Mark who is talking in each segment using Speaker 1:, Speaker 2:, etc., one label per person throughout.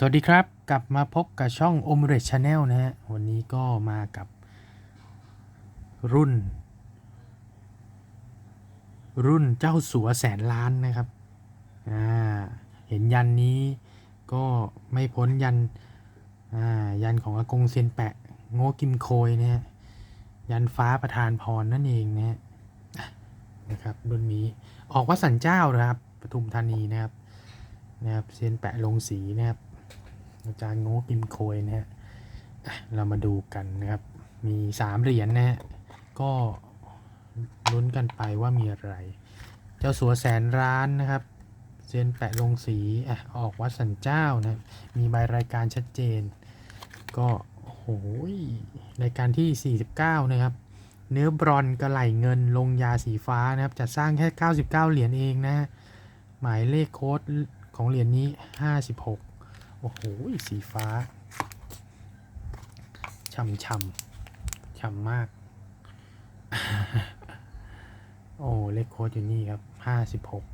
Speaker 1: สวัสดีครับ กลับมาพบกับช่อง o m r e t Channel นะฮะ วันนี้ก็มากับรุ่น รุ่นเจ้าสัวแสนล้านนะครับอ่าเห็นยันนี้ก็ไม่พ้นยันอ่ายันของอากงเซียนแปะ โง่กิมโคยนะฮะ ยันฟ้าประธานพรนั่นเองนะฮะนะครับรุ่นนี้ออกวัดสันเจ้านะครับปทุมธานีนะครับนะครับเซียนแปะลงสีนะครับ อาจารย์โง่กิมโคยนะฮะเรามาดูกันนะครับ มีสามเหรียญนะฮะ ก็ลุ้นกันไปว่ามีอะไร เจ้าสัวแสนร้านนะครับเซนแปะลงสีอะออกวัดสันเจ้านะ มีใบรายการชัดเจน ก็โอ้โหยรายการที่ 49 นะครับ เนื้อบรอนกระไหลเงินลงยาสีฟ้านะครับจะสร้างแค่ 99 เหรียญเองนะฮะหมายเลขโค้ดของเหรียญนี้ 56 โอ้โห สีฟ้า ช่ำช่ำช่ำมาก โอ้ เลขโค้ดอยู่นี่ครับ ห้าสิบหก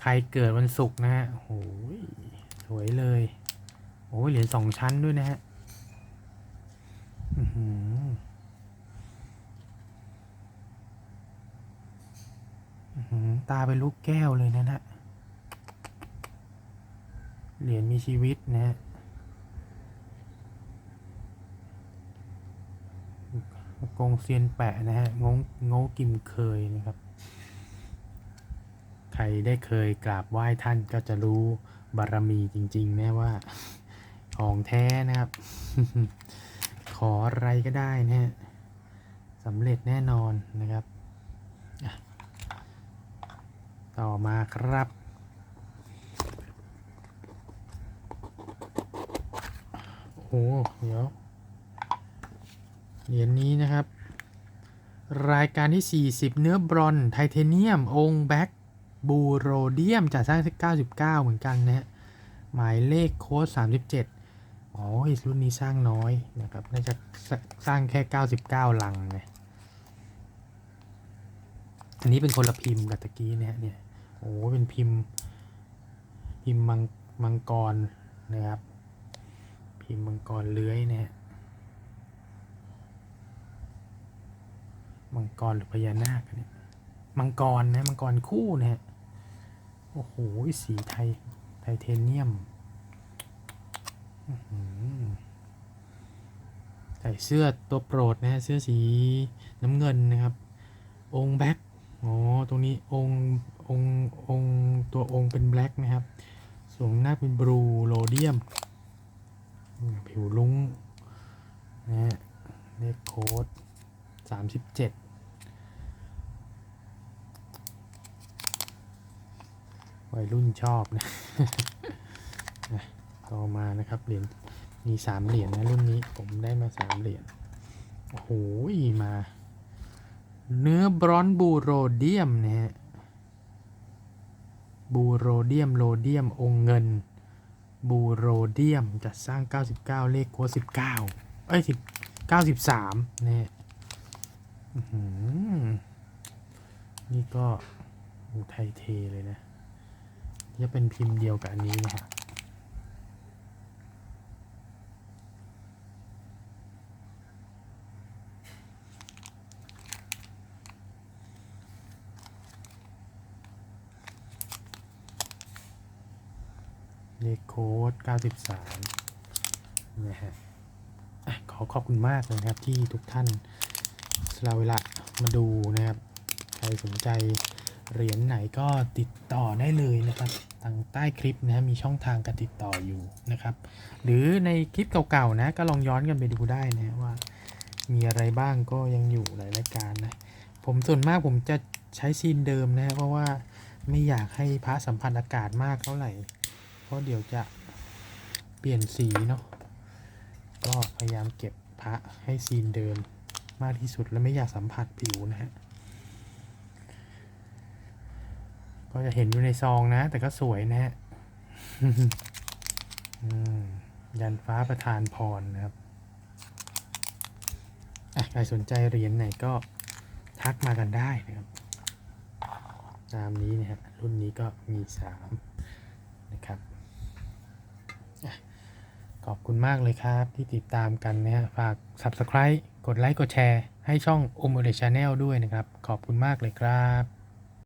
Speaker 1: ใครเกิดวันศุกร์นะฮะ โอ้โห สวยเลย โอ้เหรียญสองชั้นด้วยนะฮะอื้อหือตาเป็นลูกแก้วเลยนะฮะ เหรียญมีชีวิตนะฮะกงเซียนแปะนะฮะงงโง่กิมเคยนะครับ ใครได้เคยกราบไหว้ท่านก็จะรู้บารมีจริง ๆ นะว่า ของแท้นะครับ ขออะไรก็ได้นะฮะสำเร็จแน่นอนนะครับ ต่อมาครับ โอ้โห เดี๋ยว เหรียญนี้นะครับ รายการที่ 40 เนื้อบรอนไทเทเนียม องค์แบ็กบูโรเดียมจะสร้างที่99 เหมือนกันนะฮะ หมายเลขโค้ด 37 อ๋อรุ่นนี้สร้างน้อยนะครับ น่าจะสร้างแค่ 99 ลังนะอันนี้เป็นคนละพิมพ์กับตะกี้นี่ยเนี่ย โอ้เป็นพิมพ์ พิมพ์มังมังกรนะครับ พิมพ์มังกรเลื้อยเนี่ยมังกรหรือพญานาคอันเนี่ยมังกรนะมังกรคู่นะฮะโอ้โหสีไทยไทเทเนียมใส่เสื้อตัวโปรดนะเสื้อสีน้ำเงินนะครับ องค์แบ็คอ๋อตรงนี้องค์องค์องค์ตัวองค์เป็นแบล็กนะครับส่วนหน้าเป็นบลูโรเดียม ผิวลุ้งนะฮะเลขโค้ดสามสิบเจ็ดวัยรุ่นชอบนะต่อมานะครับเหรียญมีสามเหรียญนะรุ่นนี้ผมได้มาสามเหรียญโอ้โหมา เนื้อบรอนบูโรเดียมนะฮะบูโรเดียมโรเดียมองค์เงิน บูโรเดียมจัดสร้าง 99 เลขโค้ด19 เอ้ย10 93นี่นี่ก็อูไทยเทเลยนะ จะเป็นพิมพ์เดียวกับอันนี้นะฮะ เลขโค้ด 93 นะฮะขอขอบคุณมากเลยนะครับที่ทุกท่านสละเวลามาดูนะครับ ใครสนใจเหรียญไหนก็ติดต่อได้เลยนะครับทางใต้คลิปนะมีช่องทางการติดต่ออยู่นะครับ หรือในคลิปเก่าๆนะก็ลองย้อนกันไปดูได้นะว่า มีอะไรบ้างก็ยังอยู่หลายรายการนะผมส่วนมากผมจะใช้ซีนเดิมนะเพราะว่าไม่อยากให้พระสัมผัสอากาศมากเท่าไหร่ ราะเดี๋ยวจะเปลี่ยนสีเนาะก็พยายามเก็บพระให้ซีนเดิมมากที่สุดและไม่อยากสัมผัสผิวนะฮะก็จะเห็นอยู่ในซองนะ แต่ก็สวยนะฮะยันฟ้าประธานพรนะครับใครสนใจเหรียญไหนก็ทักมากันได้นะครับ ตามนี้นะฮะรุ่นนี้ก็มีสามนะครับอะ ขอบคุณมากเลยครับที่ติดตามกันนะฮะฝาก Subscribe กดไลค์กดแชร์ให้ช่อง Omol e Channel ด้วยนะครับ ขอบคุณมากเลยครับ